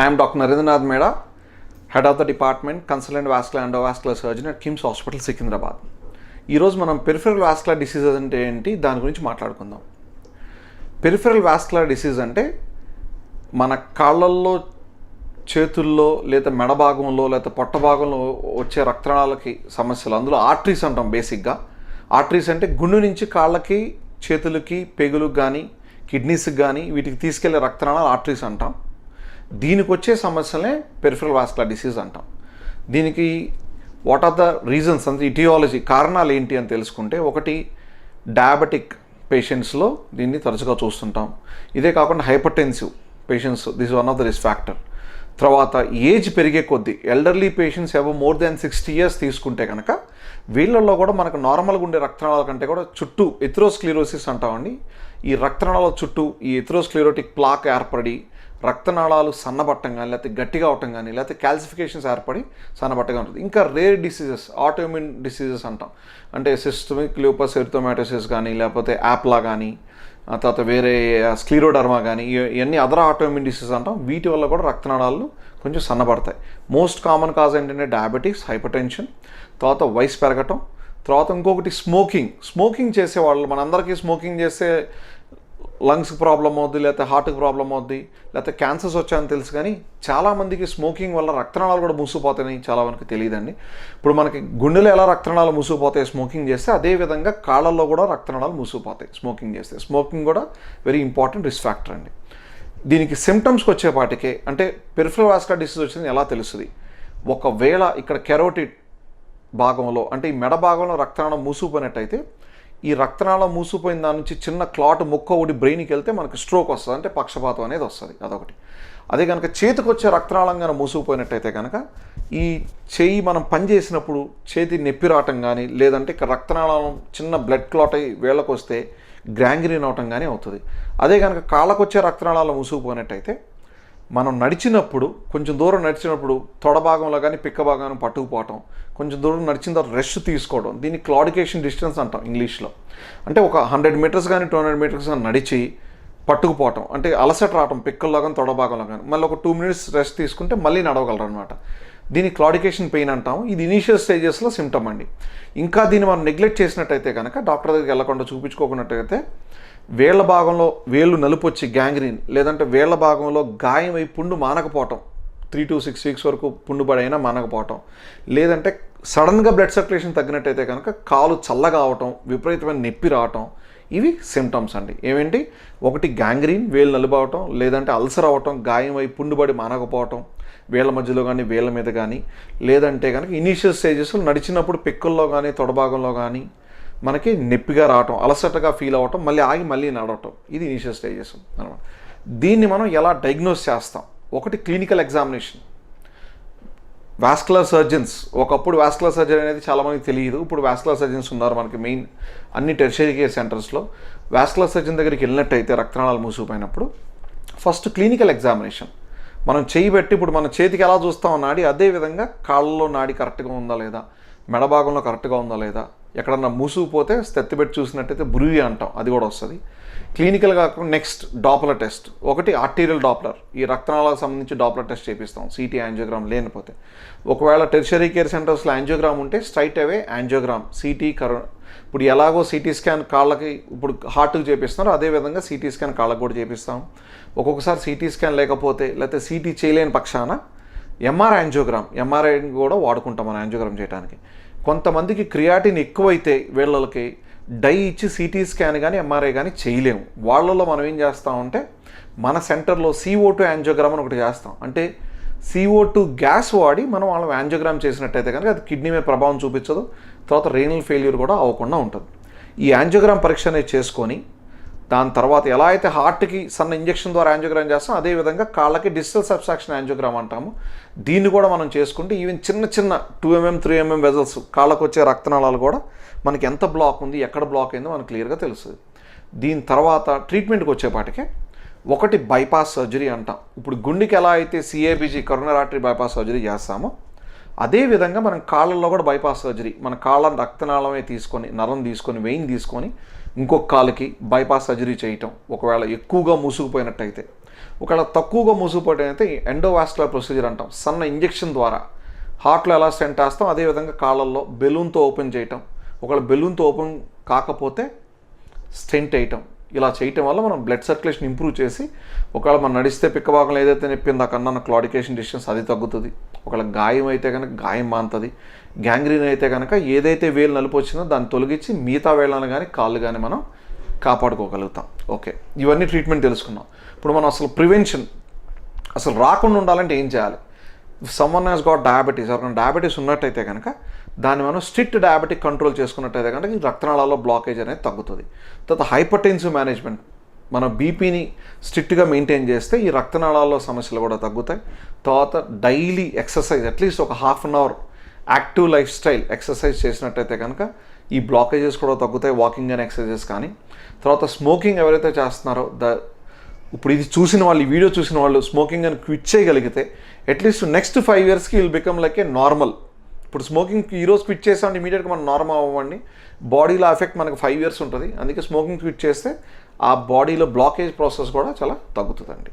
I'm doctor Narendranath Narendranath head of the department consultant vascular vascular surgeon at KIMS hospital Secunderabad ఈరోజు మనం peripheral vascular diseases అంటే ఏంటి? దాని గురించి మాట్లాడుకుందాం. పెరిఫెరల్ వాస్కులర్ డిసీజ్ అంటే మన కాళ్ళల్లో చేతుల్లో లేదా మెడ భాగంలో లేదా పొట్ట భాగంలో వచ్చే రక్తనాళాలకి సమస్యలు. అందులో ఆర్టరీస్ అంటాం బేసిక్గా ఆర్టరీస్ అంటే గుండె నుంచి కాళ్ళకి చేతులకి పెగులకు కానీ కిడ్నీస్కి కానీ వీటికి తీసుకెళ్ళే రక్తనాళాలు ఆర్టరీస్ అంటాం. దీనికి వచ్చే సమస్యలే పెరిఫరల్ వాస్కులర్ డిసీజ్ అంటాం. దీనికి వాట్ ఆర్ ద రీజన్స్ అంటే ఇటియాలజీ కారణాలు ఏంటి అని తెలుసుకుంటే ఒకటి డయాబెటిక్ పేషెంట్స్లో దీన్ని తరచుగా చూస్తుంటాం. ఇదే కాకుండా hypertensive patients this one of the risk factor తర్వాత ఏజ్ పెరిగే కొద్దీ ఎల్డర్లీ పేషెంట్స్ ఎవో మోర్ దాన్ సిక్స్టీ ఇయర్స్ తీసుకుంటే కనుక వీళ్ళల్లో కూడా మనకు నార్మల్గా ఉండే రక్తనాళాల కంటే కూడా చుట్టూ ఎథ్రోస్క్లిరోసిస్ అంటామండి ఈ రక్తనాళాల చుట్టూ ఈ ఎథ్రోస్క్లిరోటిక్ ప్లాక్ ఏర్పడి రక్తనాళాలు సన్నబట్టం కానీ లేకపోతే గట్టిగా అవటం కానీ లేకపోతే క్యాల్సిఫికేషన్స్ ఏర్పడి సన్నబట్టగా ఉంటుంది. ఇంకా రేర్ డిసీజెస్ ఆటోమిన్ డిసీజెస్ అంటాం. అంటే సిస్టమిక్ ల్యూపస్ ఎరిథోమాటోసిస్ కానీ లేకపోతే యాప్లా కానీ తర్వాత వేరే స్క్లీరోడర్మా కానీ ఇవన్నీ అదర్ ఆటోమిన్ డిసీజ్ అంటాం. వీటి వల్ల కూడా రక్తనాళాలు కొంచెం సన్నబడతాయి. మోస్ట్ కామన్ కాజ్ ఏంటంటే డయాబెటీస్ హైపర్ టెన్షన్ తర్వాత వయసు పెరగటం తర్వాత ఇంకొకటి స్మోకింగ్ స్మోకింగ్ చేసే వాళ్ళు మనందరికీ స్మోకింగ్ చేస్తే లంగ్స్ ప్రాబ్లం అవుద్ది లేకపోతే హార్ట్కి ప్రాబ్లం అవుద్ది లేకపోతే క్యాన్సర్స్ వచ్చాయని తెలుసు కానీ చాలామందికి స్మోకింగ్ వల్ల రక్తనాళాలు కూడా మూసుకుపోతాయని చాలా మనకి తెలియదండి. ఇప్పుడు మనకి గుండెలో ఎలా రక్తనాళాలు మూసుకుపోతాయి స్మోకింగ్ చేస్తే అదే విధంగా కాళ్ళల్లో కూడా రక్తనాళాలు మూసుకుపోతాయి స్మోకింగ్ చేస్తే. స్మోకింగ్ కూడా వెరీ ఇంపార్టెంట్ రిస్క్ ఫ్యాక్టర్ అండి. దీనికి సిమ్టమ్స్కి వచ్చేపాటికే అంటే పెరిఫరల్ వాస్కర్ డిసీజ్ వచ్చింది ఎలా తెలుస్తుంది? ఒకవేళ ఇక్కడ కెరోటిడ్ భాగంలో అంటే ఈ మెడ భాగంలో రక్తనాళం మూసుకుపోయినట్టయితే ఈ రక్తనాళం మూసుకుపోయిన దాని నుంచి చిన్న క్లాట్ ముక్క ఒకటి బ్రెయిన్కి వెళ్తే మనకి స్ట్రోక్ వస్తుంది. అంటే పక్షపాతం అనేది వస్తుంది. అదొకటి. అదే కనుక చేతికి వచ్చే రక్తనాళం కనుక మూసుకుపోయినట్టయితే కనుక ఈ చేయి మనం పని చేసినప్పుడు చేతి నొప్పి రావటం కానీ లేదంటే ఇక్కడ రక్తనాళం చిన్న బ్లడ్ క్లాట్ అయ్యి వేళ్ళకు వస్తే గ్రాంగ్రీన్ అవటం కానీ అవుతుంది. అదే కనుక కాళ్ళకొచ్చే రక్తనాళాలు మూసుకుపోయినట్టయితే మనం నడిచినప్పుడు కొంచెం దూరం నడిచినప్పుడు తొడ భాగంలో కానీ పిక్క భాగంలో పట్టుకుపోవటం కొంచెం దూరం నడిచిన తర్వాత రెస్ట్ తీసుకోవడం దీన్ని క్లాడికేషన్ డిస్టెన్స్ అంటాం ఇంగ్లీష్లో. అంటే ఒక హండ్రెడ్ మీటర్స్ కానీ టూ హండ్రెడ్ మీటర్స్ కానీ నడిచి పట్టుకుపోవటం అంటే అలసట రావటం పిక్కల్లో కానీ తొడ భాగంలో కానీ. మళ్ళీ ఒక టూ మినిట్స్ రెస్ట్ తీసుకుంటే మళ్ళీ నడవగలరు అనమాట దీన్ని క్లాడికేషన్ పెయిన్ అంటాము. ఇది ఇనీషియల్ స్టేజెస్లో సిమ్టమ్ అండి. ఇంకా దీన్ని మనం నెగ్లెక్ట్ చేసినట్టయితే కనుక డాక్టర్ దగ్గరికి వెళ్ళకుండా చూపించుకోకున్నట్టయితే వేళ్ళ భాగంలో వేళ్ళు నలుపు వచ్చి గ్యాంగ్రీన్ లేదంటే వేళ్ళ భాగంలో గాయం పుండు మానకపోవటం. త్రీ టు సిక్స్ వీక్స్ వరకు పుండుపడైనా మానకపోవటం. లేదంటే సడన్గా బ్లడ్ సర్క్యులేషన్ తగ్గినట్టయితే కనుక కాలు చల్లగా అవటం విపరీతమైన నొప్పి రావటం ఇవి సిమ్టమ్స్ అండి. ఏమేంటి? ఒకటి గ్యాంగ్రీన్ వేలు నలుబావటం లేదంటే అల్సర్ అవటం గాయం అయి పుండుబడి మానకపోవటం వేళ్ళ మధ్యలో కానీ వేళ్ళ మీద కానీ లేదంటే కనుక ఇనీషియల్ స్టేజెస్లో నడిచినప్పుడు పెక్కుల్లో కానీ తొడభాగంలో కానీ మనకి నొప్పిగా రావటం అలసటగా ఫీల్ అవ్వటం మళ్ళీ ఆగి మళ్ళీ నడవటం. ఇది ఇనీషియల్ స్టేజెస్ అనమాట. దీన్ని మనం ఎలా డయాగ్నోస్ చేస్తాం? ఒకటి క్లినికల్ ఎగ్జామినేషన్ వాస్కులర్ సర్జన్స్ ఒకప్పుడు వాస్కులర్ సర్జరీ అనేది చాలామందికి తెలియదు. ఇప్పుడు వాస్కులర్ సర్జన్స్ ఉన్నారు మనకి మెయిన్ అన్ని టెర్షరీ కేర్ సెంటర్స్లో వాస్కులర్ సర్జన్ దగ్గరికి వెళ్ళినట్టయితే రక్తనాళాలు మూసిపోయినప్పుడు ఫస్ట్ క్లినికల్ ఎగ్జామినేషన్ మనం చేయి పెట్టి ఇప్పుడు మన చేతికి ఎలా చూస్తాం నాడి అదే విధంగా కాళ్ళలో నాడి కరెక్ట్గా ఉందా లేదా? మెడ భాగంలో కరెక్ట్గా ఉందా లేదా? ఎక్కడన్నా మూసుకుపోతే స్తెత్తి పెట్టి చూసినట్టయితే బ్రూయి అంటాం అది కూడా వస్తుంది. క్లినికల్ కాకుండా నెక్స్ట్ డాప్లర్ టెస్ట్ ఒకటి ఆర్టీరియల్ డాప్లర్ ఈ రక్తనాళాలకు సంబంధించి డాప్లర్ టెస్ట్ చేపిస్తాం. సిటీ యాంజియోగ్రామ్ లేనిపోతే. ఒకవేళ టెర్షరీ కేర్ సెంటర్స్లో యాంజియోగ్రామ్ ఉంటే స్ట్రైట్ అవే యాంజియోగ్రామ్ సిటీ కరో ఇప్పుడు ఎలాగో సిటీ స్కాన్ కాళ్ళకి ఇప్పుడు హార్ట్కి చేపిస్తున్నారో అదేవిధంగా సిటీ స్కాన్ కాళ్ళకు కూడా చేపిస్తాం. ఒక్కొక్కసారి సిటీ స్కాన్ లేకపోతే లేకపోతే సిటీ చేయలేని పక్షాన ఎంఆర్ యాంజియోగ్రామ్ ఎంఆర్ఐ కూడా వాడుకుంటాం మనం యాంజియోగ్రామ్ చేయడానికి కొంతమందికి క్రియాటిన్ ఎక్కువైతే వీళ్ళకి డై ఇచ్చి సిటీ స్కాన్ కానీ ఎంఆర్ఐ కానీ చేయలేము. వాళ్ళలో మనం ఏం చేస్తామంటే మన సెంటర్లో సిఓ టూ యాంజియోగ్రామ్ అని ఒకటి చేస్తాం. అంటే సిఓ టూ గ్యాస్ వాడి మనం వాళ్ళం యాంజోగ్రామ్ చేసినట్టయితే కనుక అది కిడ్నీ మీద ప్రభావం చూపించదు. తర్వాత రేనల్ ఫెయిల్యూర్ కూడా అవ్వకుండా ఉంటుంది. ఈ యాంజోగ్రామ్ పరీక్ష అనేది చేసుకొని దాని తర్వాత ఎలా అయితే హార్ట్కి సన్న ఇంజెక్షన్ ద్వారా యాంజోగ్రామ్ చేస్తాం అదేవిధంగా కాళ్ళకి డిజిటల్ సబ్స్ట్రాక్షన్ యాంజోగ్రామ్ అంటాము. దీన్ని కూడా మనం చేసుకుంటే ఈవెన్ చిన్న చిన్న two mm three mm vessels కాళ్ళకు వచ్చే రక్తనాళాలు కూడా మనకి ఎంత బ్లాక్ ఉంది ఎక్కడ బ్లాక్ అయిందో మనకు క్లియర్గా తెలుస్తుంది. దీని తర్వాత ట్రీట్మెంట్కి వచ్చేపాటికే ఒకటి బైపాస్ సర్జరీ అంటాం. ఇప్పుడు గుండెకి ఎలా అయితే సిఏబిజీ కరోనరాటరీ బైపాస్ సర్జరీ చేస్తామో అదేవిధంగా మనం కాళ్ళల్లో కూడా బైపాస్ సర్జరీ మన కాళ్ళ రక్తనాళమే తీసుకొని నరం తీసుకొని వెయిన్ తీసుకొని ఇంకొక కాలుకి బైపాస్ సర్జరీ చేయటం. ఒకవేళ ఎక్కువగా మూసుకుపోయినట్టయితే. ఒకవేళ తక్కువగా మూసుకుపోవడం అయితే ఎండోవాస్కులర్ ప్రొసీజర్ అంటాం. సన్న ఇంజెక్షన్ ద్వారా హార్ట్లో ఎలా సెంట్ వేస్తాం అదేవిధంగా కాళ్ళల్లో బెలూన్తో ఓపెన్ చేయటం. ఒకవేళ బెలూన్తో ఓపెన్ కాకపోతే స్టెంట్ వేయటం. ఇలా చేయటం వల్ల మనం బ్లడ్ సర్క్యులేషన్ ఇంప్రూవ్ చేసి ఒకవేళ మనం నడిస్తే పిక్క ఏదైతే నొప్పిందో కన్నా క్లాడికేషన్ డిస్టెన్స్ అది తగ్గుతుంది. ఒకవేళ గాయం అయితే కనుక గాయం మాంతుంది. గ్యాంగ్రీన్ అయితే కనుక ఏదైతే వేలు నలుపు వచ్చిందో దాన్ని తొలగించి మిగతా వేళ్ళను కానీ కాళ్ళు కానీ మనం కాపాడుకోగలుగుతాం. ఓకే. ఇవన్నీ ట్రీట్మెంట్ తెలుసుకున్నాం. ఇప్పుడు మనం అసలు ప్రివెన్షన్ అసలు రాకుండా ఉండాలంటే ఏం చేయాలి? సమ్మన్ హాస్ గాట్ డయాబెటీస్ ఎవరికైనా డయాబెటీస్ ఉన్నట్టయితే కనుక దాన్ని మనం స్ట్రిక్ట్ డయాబెటిక్ కంట్రోల్ చేసుకున్నట్టయితే కనుక ఈ రక్తనాళాల్లో బ్లాకేజ్ అనేది తగ్గుతుంది. తర్వాత హైపర్టెన్సివ్ మేనేజ్మెంట్ మన బీపీని స్ట్రిక్ట్గా మెయింటైన్ చేస్తే ఈ రక్తనాళాల్లో సమస్యలు కూడా తగ్గుతాయి. తర్వాత డైలీ ఎక్సర్సైజ్ అట్లీస్ట్ ఒక half an hour active lifestyle exercise చేసినట్టయితే కనుక ఈ బ్లాకేజెస్ కూడా తగ్గుతాయి వాకింగ్ అండ్ ఎక్సర్సైజెస్ కానీ. తర్వాత స్మోకింగ్ ఎవరైతే చేస్తున్నారో ద ఇప్పుడు ఇది చూసిన వాళ్ళు ఈ వీడియో చూసిన వాళ్ళు స్మోకింగ్ అని క్విట్ చేయగలిగితే అట్లీస్ట్ నెక్స్ట్ ఫైవ్ ఇయర్స్కి will become like a normal ఇప్పుడు స్మోకింగ్ ఈ రోజు క్విట్ చేసామంటే ఇమీడియట్గా మనం నార్మల్ అవ్వండి బాడీలో ఎఫెక్ట్ మనకు ఫైవ్ ఇయర్స్ ఉంటుంది. అందుకే స్మోకింగ్ క్విట్ చేస్తే ఆ బాడీలో బ్లాకేజ్ ప్రాసెస్ కూడా చాలా తగ్గుతుందండి.